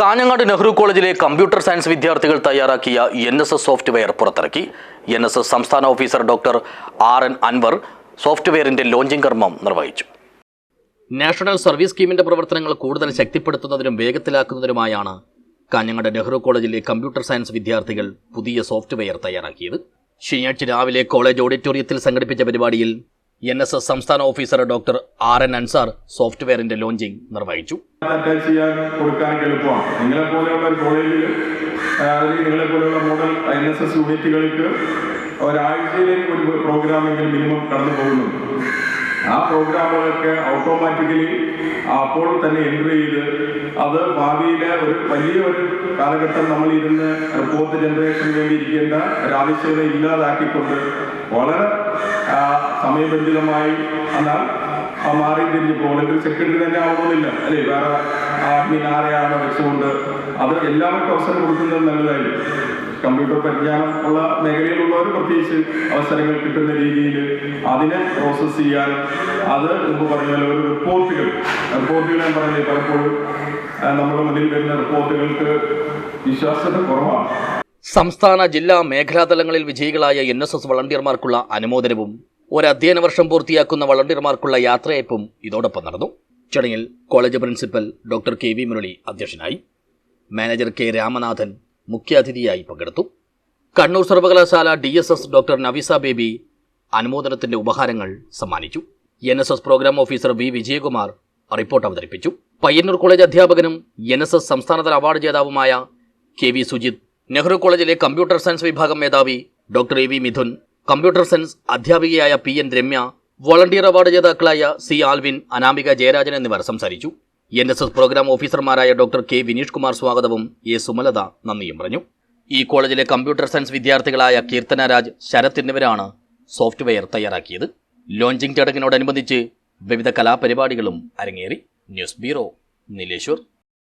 കാഞ്ഞങ്ങാട് നെഹ്റു കോളേജിലെ computer science വിദ്യാർത്ഥികൾ തയ്യാറാക്കിയ എൻ എസ് എസ് സോഫ്റ്റ്വെയർ പുറത്തിറക്കി. എൻ എസ് എസ് സംസ്ഥാന officer doctor R N Anwar സോഫ്റ്റ്വെയറിന്റെ ലോഞ്ചിംഗ് കർമ്മം നിർവഹിച്ചു. നാഷണൽ സർവീസ് സ്കീമിന്റെ പ്രവർത്തനങ്ങൾ കൂടുതൽ ശക്തിപ്പെടുത്തുന്നതിനും വേഗത്തിലാക്കുന്നതിനുമായാണ് കാഞ്ഞങ്ങാട് നെഹ്റു കോളേജിലെ കമ്പ്യൂട്ടർ സയൻസ് വിദ്യാർത്ഥികൾ പുതിയ സോഫ്റ്റ്വെയർ തയ്യാറാക്കിയത്. ശനിയാഴ്ച രാവിലെ കോളേജ് ഓഡിറ്റോറിയത്തിൽ സംഘടിപ്പിച്ച പരിപാടിയിൽ എൻ എസ് എസ് സംസ്ഥാന officer doctor R N Ansar സോഫ്റ്റ്വെയറിന്റെ ലോഞ്ചിങ് നിർവഹിച്ചു. നിങ്ങളെ പോലെയുള്ള ഒരു കോളേജിൽ നിങ്ങളെ പോലെയുള്ള മോഡൽ എൻ എസ് എസ് യൂണിറ്റുകൾക്ക് ഒരാഴ്ചയിലേക്ക് ഒരു പ്രോഗ്രാമെങ്കിലും മിനിമം കടന്നു പോകുന്നുണ്ട്. ആ പ്രോഗ്രാമുകളൊക്കെ ഓട്ടോമാറ്റിക്കലി അപ്പോൾ തന്നെ എൻട്രി ചെയ്ത് അത് ഭാവിയിലെ ഒരു വലിയ ഒരു കാലഘട്ടം നമ്മൾ ഇരുന്ന് റിപ്പോർട്ട് ജനറേഷൻ വേണ്ടി ഇരിക്കേണ്ട ഒരാവശ്യകത ഇല്ലാതാക്കിക്കൊണ്ട് വളരെ സമയബന്ധിതമായി എന്നാൽ മാറി തിരിഞ്ഞ് പോകണമെങ്കിൽ സെക്രട്ടറി തന്നെ ആവണമെന്നില്ല അല്ലേ? വേറെ ആഡ്മിൻ ആരെയാണ് വെച്ചുകൊണ്ട് അത് എല്ലാവർക്കും അവസരം കൊടുക്കുന്നത് നല്ലതായിരിക്കും. കമ്പ്യൂട്ടർ പരിജ്ഞാനം ഉള്ള മേഖലയിലുള്ളവർ പ്രത്യേകിച്ച് അവസരങ്ങൾ കിട്ടുന്ന രീതിയിൽ അതിനെ പ്രോസസ്സ് ചെയ്യാനും അത് മുമ്പ് പറഞ്ഞ പോലെ ഒരു റിപ്പോർട്ടുകൾ. റിപ്പോർട്ടുകൾ ഞാൻ പറഞ്ഞില്ലേ? പലപ്പോഴും നമ്മുടെ മുന്നിൽ വരുന്ന റിപ്പോർട്ടുകൾക്ക് വിശ്വാസ്യത കുറവാണ്. സംസ്ഥാന ജില്ലാ മേഖലാതലങ്ങളിൽ വിജയികളായ എൻ എസ് എസ് വളണ്ടിയർമാർക്കുള്ള അനുമോദനവും ഒരു അധ്യയന വർഷം പൂർത്തിയാക്കുന്ന വളണ്ടിയർമാർക്കുള്ള യാത്രയപ്പും ഇതോടൊപ്പം നടന്നു. ചടങ്ങിൽ college principal doctor K V Murali അധ്യക്ഷനായി. മാനേജർ കെ രാമനാഥൻ മുഖ്യാതിഥിയായി പങ്കെടുത്തു. കണ്ണൂർ സർവകലാശാല D S S doctor Navisa Baby അനുമോദനത്തിന്റെ ഉപഹാരങ്ങൾ സമ്മാനിച്ചു. N S S programme officer V Vijayakumar report അവതരിപ്പിച്ചു. പയ്യന്നൂർ കോളേജ് അധ്യാപകനും എൻ എസ് എസ് സംസ്ഥാനതല അവാർഡ് ജേതാവുമായ കെ വി സുജിത് നെഹ്റു കോളേജിലെ കമ്പ്യൂട്ടർ സയൻസ് വിഭാഗം മേധാവി doctor A V Mithun computer science അധ്യാപികയായ P N Ramya volunteer award ജേതാക്കളായ സി ആൽവിൻ അനാമിക ജയരാജൻ എന്നിവർ സംസാരിച്ചു. എൻ എസ് എസ് പ്രോഗ്രാം ഓഫീസർമാരായ ഡോക്ടർ കെ വിനീഷ് കുമാർ സ്വാഗതവും എ സുമലത നന്ദിയും പറഞ്ഞു. ഈ കോളേജിലെ കമ്പ്യൂട്ടർ സയൻസ് വിദ്യാർത്ഥികളായ കീർത്തന രാജ് ശരത് എന്നിവരാണ് സോഫ്റ്റ്വെയർ തയ്യാറാക്കിയത്. ലോഞ്ചിംഗ് ചടങ്ങിനോടനുബന്ധിച്ച് വിവിധ കലാപരിപാടികളും അരങ്ങേറി. News bureau Nileshwar.